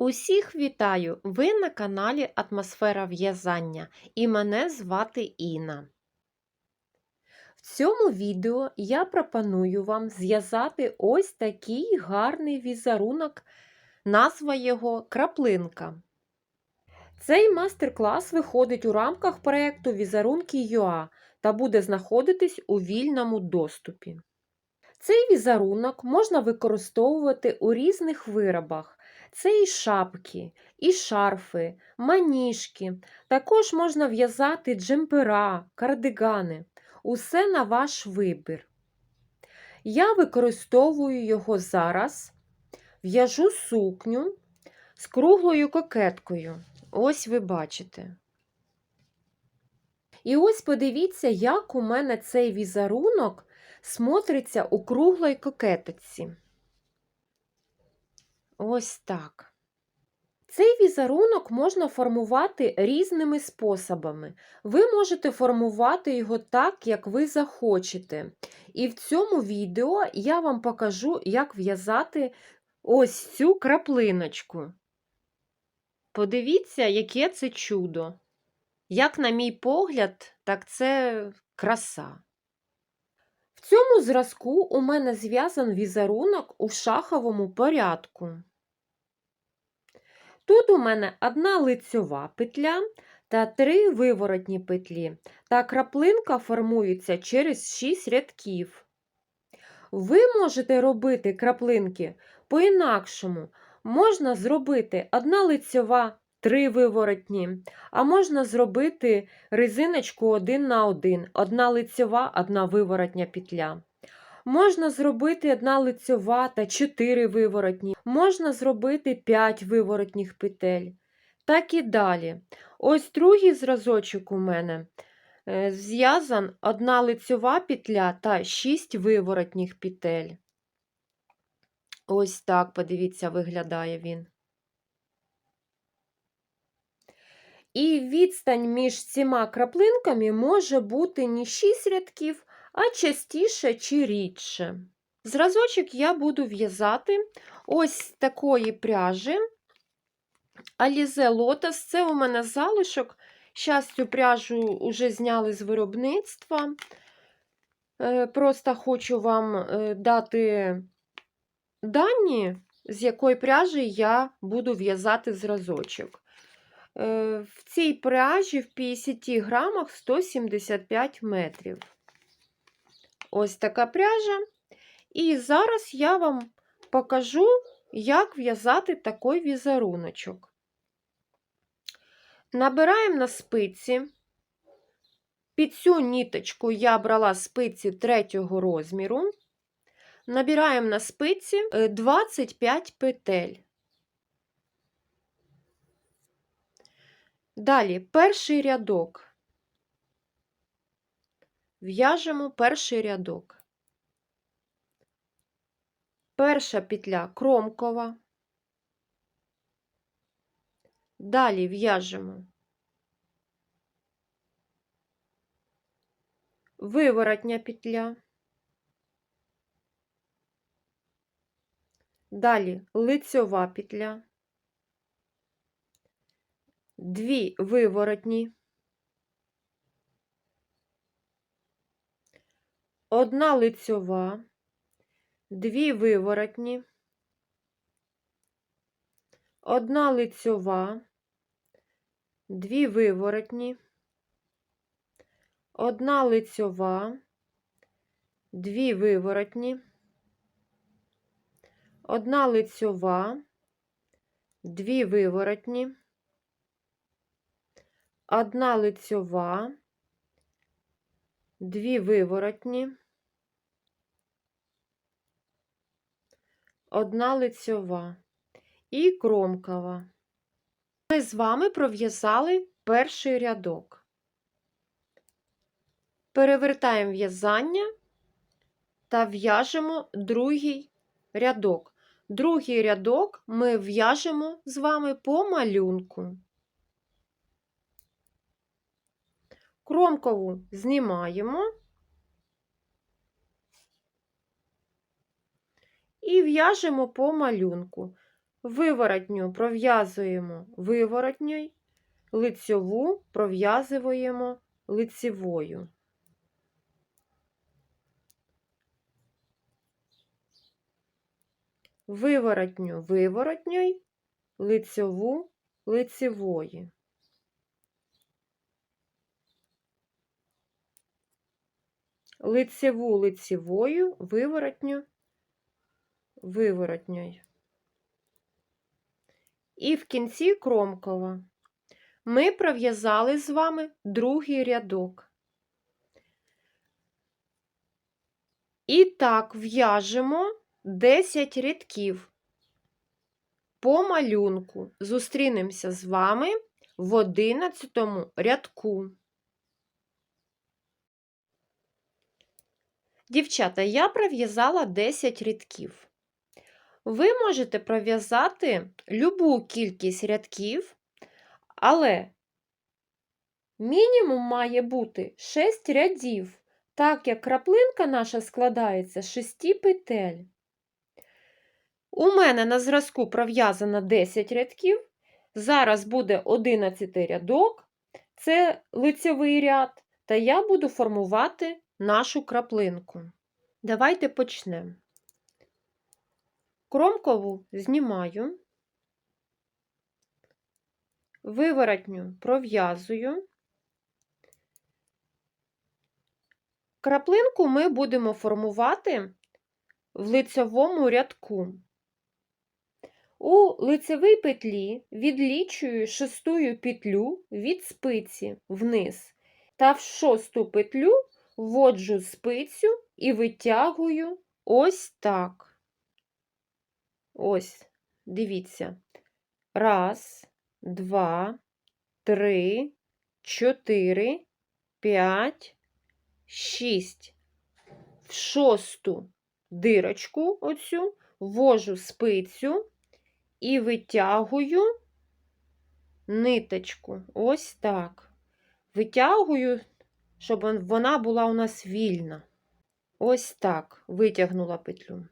Усіх вітаю! Ви на каналі Атмосфера в'язання і мене звати Інна. В цьому відео я пропоную вам зв'язати ось такий гарний візерунок, назва його краплинка. Цей мастер-клас виходить у рамках проєкту Візерунки ЮА та буде знаходитись у вільному доступі. Цей візерунок можна використовувати у різних виробах. Це і шапки, і шарфи, маніжки. Також можна в'язати джемпера, кардигани. Усе на ваш вибір. Я використовую його зараз, в'яжу сукню з круглою кокеткою. Ось ви бачите. І ось подивіться, як у мене цей візерунок смотриться у круглій кокетиці. Ось так. Цей візерунок можна формувати різними способами. Ви можете формувати його так, як ви захочете. І в цьому відео я вам покажу, як в'язати ось цю краплиночку. Подивіться, яке це чудо. Як, на мій погляд, так це краса. В цьому зразку у мене зв'язан візерунок у шаховому порядку. Тут у мене одна лицьова петля та три виворотні петлі, та краплинка формується через 6 рядків. Ви можете робити краплинки по-інакшому. Можна зробити одна лицьова, три виворотні, а можна зробити резиночку один на один, одна лицьова, одна виворотня петля. Можна зробити одна лицьова та 4 виворотні, можна зробити 5 виворотніх петель. Так і далі. Ось другий зразочок у мене е, зв'язан одна лицьова петля та 6 виворотніх петель. Ось так, подивіться, виглядає він. І відстань між цими краплинками може бути не 6 рядків, а частіше чи рідше. Зразочок я буду в'язати ось такої пряжі Alize Lotus. Це у мене залишок. Зараз цю пряжу вже зняли з виробництва. Е, просто хочу вам е, дати дані, з якої пряжі я буду в'язати зразочок. Е, в цій пряжі в 50 грамах 175 метрів. Ось така пряжа. І зараз я вам покажу, як в'язати такий візеруночок. Набираємо на спиці. Під цю ніточку я брала спиці третього розміру. Набираємо на спиці 25 петель. Далі перший рядок в'яжемо перший рядок. Перша петля кромкова. Далі в'яжемо виворотня петля. Далі лицьова петля, дві виворотні, одна лицьова, дві виворотні, одна лицьова, дві виворотні, одна лицьова, дві виворотні, одна лицьова, дві виворотні, одна лицьова, дві виворотні, одна лицьова і кромкова. Ми з вами пров'язали перший рядок. Перевертаємо в'язання та в'яжемо другий рядок. Другий рядок ми в'яжемо з вами по малюнку. Кромкову знімаємо і в'яжемо по малюнку. Виворотню пров'язуємо виворотньою, лицьову пров'язуємо лицевою. Виворотню виворотньою, лицьову лицевої. Лицеву лицевою, виворотню виворотньою. І в кінці кромкова. Ми пров'язали з вами другий рядок. І так в'яжемо 10 рядків по малюнку. Зустрінемося з вами в 11 рядку. Дівчата, я пров'язала 10 рядків. Ви можете пров'язати любу кількість рядків, але мінімум має бути 6 рядів, так як краплинка наша складається з 6 петель. У мене на зразку пров'язано 10 рядків, зараз буде 11 рядок, це лицевий ряд, та я буду формувати нашу краплинку. Давайте почнемо. Кромкову знімаю, виворотню пров'язую. Краплинку ми будемо формувати в лицевому рядку. У лицевій петлі відлічую шестую петлю від спиці вниз та в шосту петлю вводжу спицю і витягую ось так. Ось, дивіться. Раз, два, три, чотири, п'ять, шість. В шосту дирочку оцю ввожу спицю і витягую ниточку. Ось так. Витягую, щоб вона була у нас вільна. Ось так витягнула петлю.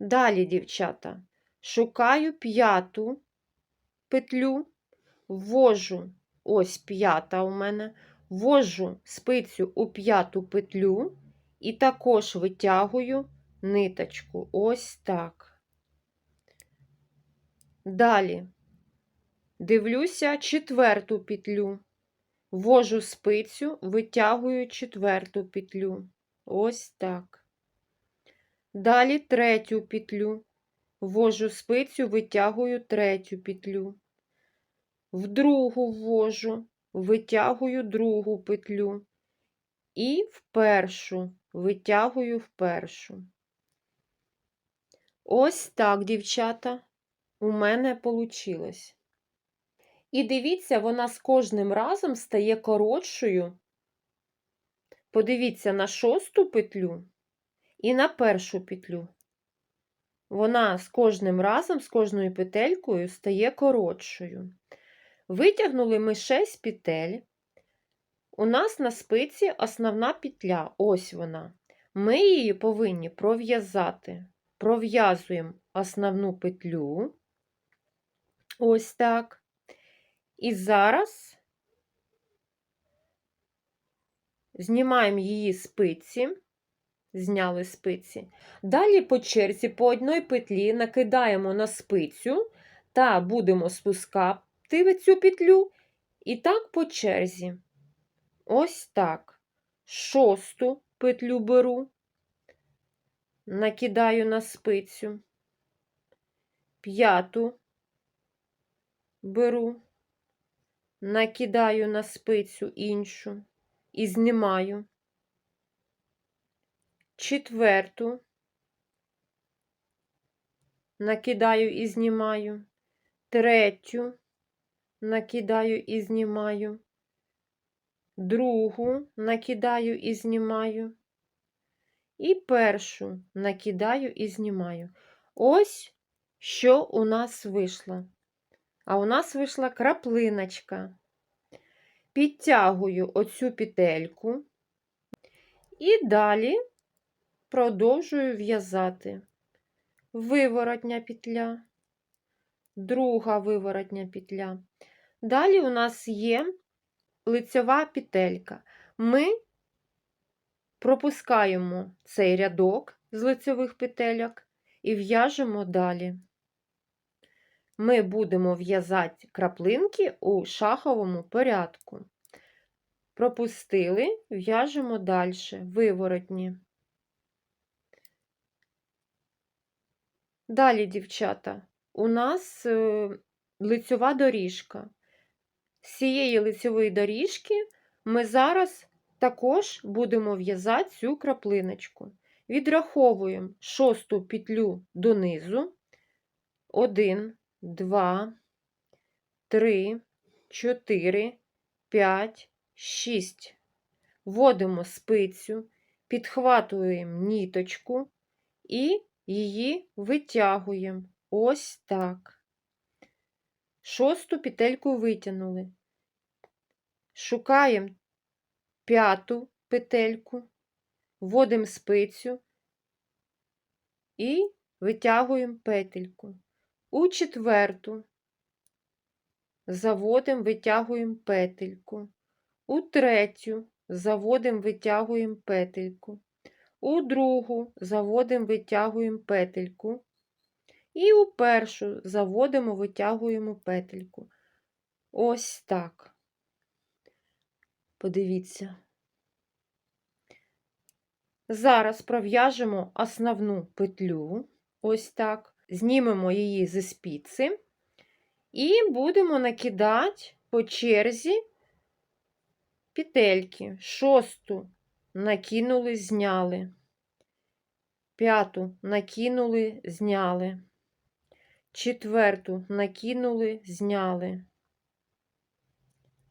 Далі, дівчата, шукаю п'яту петлю, ввожу, ось п'ята у мене, ввожу спицю у п'яту петлю і також витягую ниточку. Ось так. Далі дивлюся четверту петлю, ввожу спицю, витягую четверту петлю. Ось так. Далі третю петлю, ввожу спицю, витягую третю петлю. В другу ввожу, витягую другу петлю. І в першу витягую в першу. Ось так, дівчата, у мене вийшло. І дивіться, вона з кожним разом стає коротшою. Подивіться на шосту петлю і на першу петлю. Вона з кожним разом, з кожною петелькою стає коротшою. Витягнули ми 6 петель. У нас на спиці основна петля, ось вона. Ми її повинні пров'язати. Пров'язуємо основну петлю. Ось так. І зараз знімаємо її спиці зняли спиці. Далі по черзі по одній петлі накидаємо на спицю та будемо спускати цю петлю. І так по черзі. Ось так. Шосту петлю беру, накидаю на спицю, п'яту беру, накидаю на спицю іншу і знімаю четверту, накидаю і знімаю, третю, накидаю і знімаю, другу накидаю і знімаю, і першу накидаю і знімаю. Ось що у нас вийшло. А у нас вийшла краплиночка. Підтягую оцю петельку і далі продовжую в'язати виворотня петля, друга виворотня петля. Далі у нас є лицьова петелька. Ми пропускаємо цей рядок з лицьових петельок і в'яжемо далі. Ми будемо в'язати краплинки у шаховому порядку. Пропустили, в'яжемо далі, виворотні. Далі, дівчата, у нас е, лицьова доріжка. З цієї лицьової доріжки ми зараз також будемо в'язати цю краплиночку. Відраховуємо шосту петлю донизу. 1, 2, 3, 4, 5, 6. Вводимо спицю, підхватуємо ніточку і її витягуємо. Ось так. Шосту петельку витягнули. Шукаємо п'яту петельку, вводимо спицю і витягуємо петельку. У четверту заводимо, витягуємо петельку. У третю заводимо, витягуємо петельку. У другу заводимо, витягуємо петельку. І у першу заводимо, витягуємо петельку. Ось так. Подивіться. Зараз пров'яжемо основну петлю, ось так, знімемо її зі спиці і будемо накидати по черзі петельки. Шосту накинули, зняли, п'яту накинули, зняли, четверту накинули, зняли,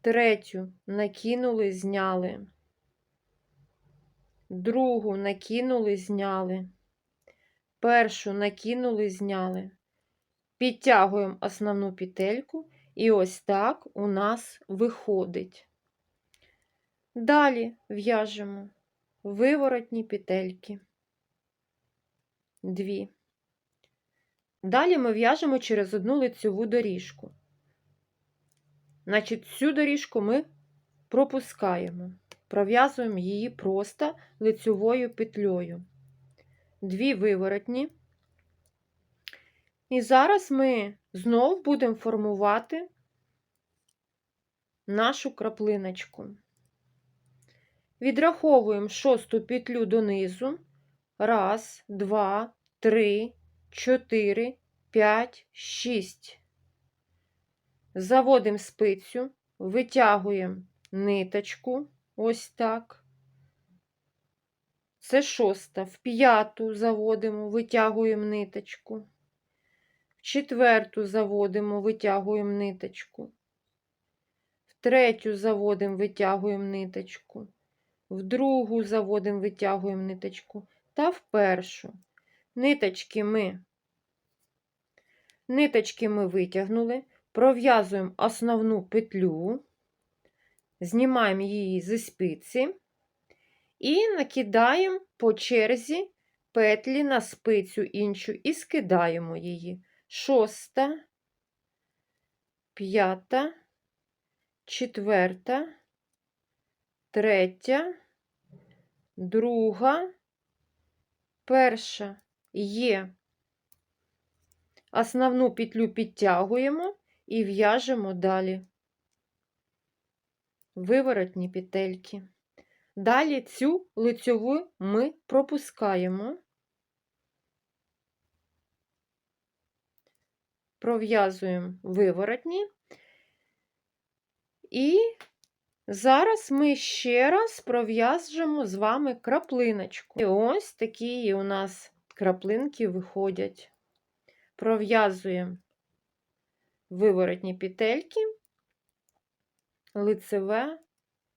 третю накинули, зняли, другу накинули, зняли, першу накинули, зняли. Підтягуємо основну петельку, і ось так у нас виходить. Далі в'яжемо виворотні петельки. Дві. Далі ми в'яжемо через одну лицьову доріжку. Значить, цю доріжку ми пропускаємо, пров'язуємо її просто лицьовою петлею. Дві виворотні. І зараз ми знов будемо формувати нашу краплиночку. Відраховуємо шосту петлю донизу. Раз, два, три, чотири, п'ять, шість. Заводимо спицю, витягуємо ниточку, ось так. Це шоста. В п'яту заводимо, витягуємо ниточку. В четверту заводимо, витягуємо ниточку. В третю заводимо, витягуємо ниточку в другу заводимо, витягуємо ниточку та в першу. Ниточки ми ниточки ми витягнули, пров'язуємо основну петлю, знімаємо її зі спиці і накидаємо по черзі петлі на спицю іншу і скидаємо її. Шоста, п'ята, четверта, третя, друга, перша є. Основну петлю підтягуємо і в'яжемо далі виворотні петельки. Далі цю лицьову ми пропускаємо, пров'язуємо виворотні і Зараз ми ще раз пров'яжемо з вами краплиночку. І ось такі у нас краплинки виходять. Пров'язуємо виворотні петельки, лицеве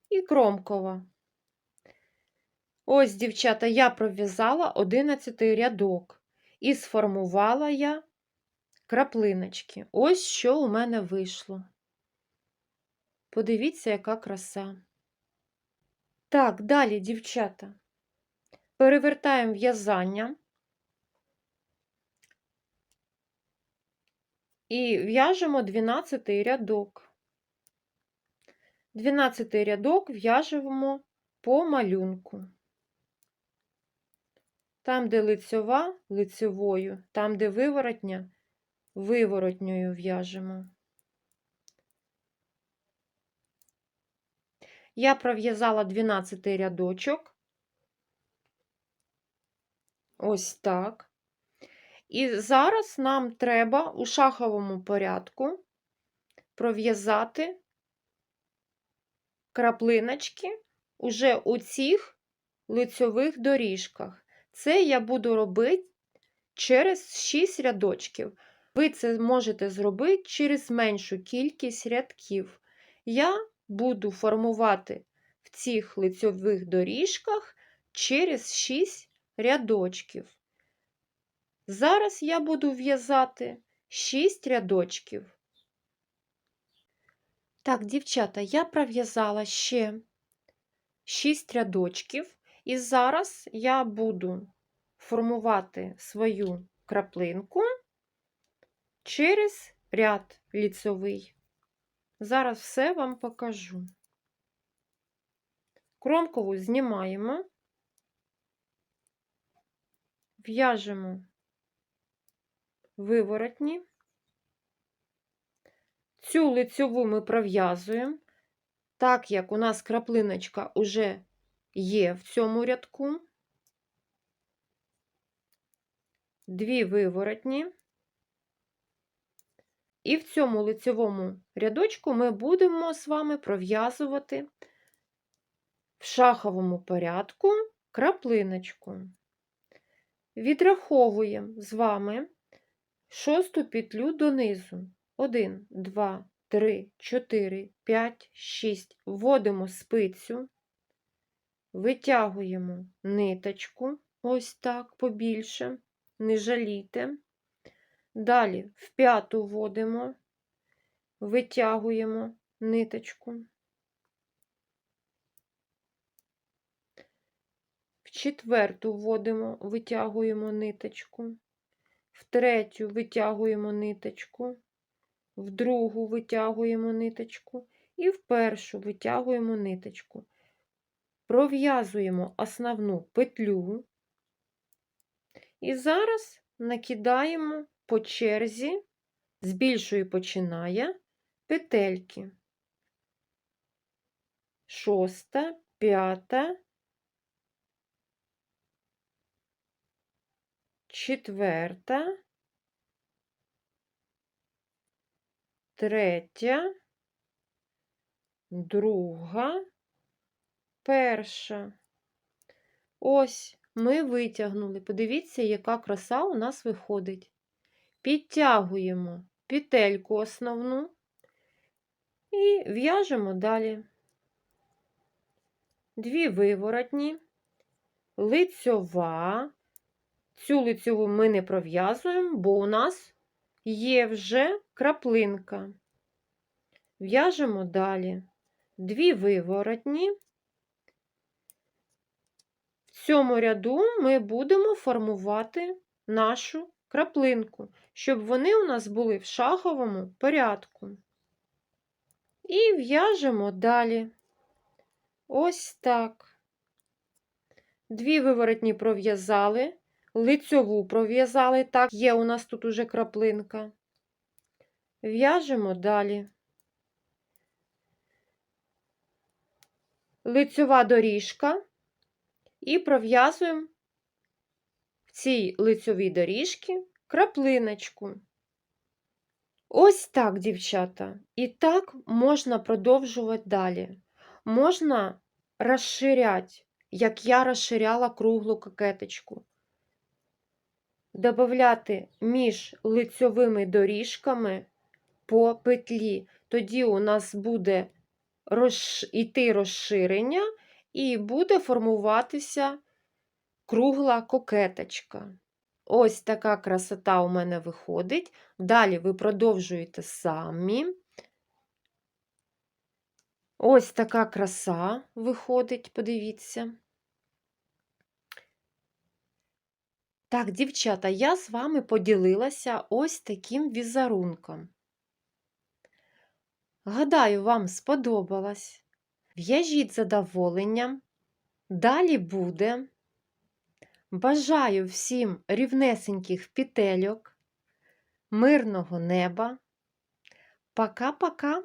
і кромкове. Ось, дівчата, я пров'язала 11 рядок і сформувала я краплиночки. Ось що у мене вийшло. Подивіться, яка краса. Так, далі, дівчата, перевертаємо в'язання. і в'яжемо 12 рядок. 12 рядок в'яжемо по малюнку. Там, де лицьова, лицьовою, там, де виворотня, виворотньою в'яжемо. Я пров'язала 12 рядочок. Ось так. І зараз нам треба у шаховому порядку пров'язати краплиночки уже у цих лицьових доріжках. Це я буду робити через 6 рядочків. Ви це можете зробити через меншу кількість рядків. Я буду формувати в цих лицьових доріжках через 6 рядочків. Зараз я буду в'язати 6 рядочків. Так, дівчата, я пров'язала ще 6 рядочків, і зараз я буду формувати свою краплинку через ряд ліцевий. Зараз все вам покажу. Кромкову знімаємо, в'яжемо виворотні. Цю лицьову ми пров'язуємо, так як у нас краплиночка вже є в цьому рядку, дві виворотні. І в цьому лицьовому рядочку ми будемо з вами пров'язувати в шаховому порядку краплиночку. Відраховуємо з вами шосту петлю донизу. 1, 2, 3, 4, 5, 6. Вводимо спицю, витягуємо ниточку, ось так побільше, не жалійте. Далі в п'яту вводимо, витягуємо ниточку. В четверту вводимо, витягуємо ниточку, в третю витягуємо ниточку, в другу витягуємо ниточку і в першу витягуємо ниточку. Пров'язуємо основну петлю. І зараз накидаємо по черзі, з більшої починає петельки. Шоста, п'ята, четверта, третя, друга, перша. Ось ми витягнули. Подивіться, яка краса у нас виходить. Підтягуємо петельку основну і в'яжемо далі. Дві виворотні, лицьова. Цю лицьову ми не пров'язуємо, бо у нас є вже краплинка. В'яжемо далі дві виворотні. Цьому ряду ми будемо формувати нашу краплинку, щоб вони у нас були в шаховому порядку. І в'яжемо далі. Ось так. Дві виворотні пров'язали, лицьову пров'язали, так, є у нас тут уже краплинка. В'яжемо далі. Лицьова доріжка і пров'язуємо в цій лицьовій доріжці краплиночку. Ось так, дівчата. І так можна продовжувати далі. Можна розширяти, як я розширяла круглу кокеточку. Добавляти між лицьовими доріжками по петлі. Тоді у нас буде йти розширення і буде формуватися кругла кокеточка. Ось така красота у мене виходить. Далі ви продовжуєте самі. Ось така краса виходить, подивіться. Так, дівчата, я з вами поділилася ось таким візерунком. Гадаю, вам сподобалось. В'яжіть задоволенням. Далі буде. Бажаю всім рівнесеньких петельок, мирного неба. Пока-пока!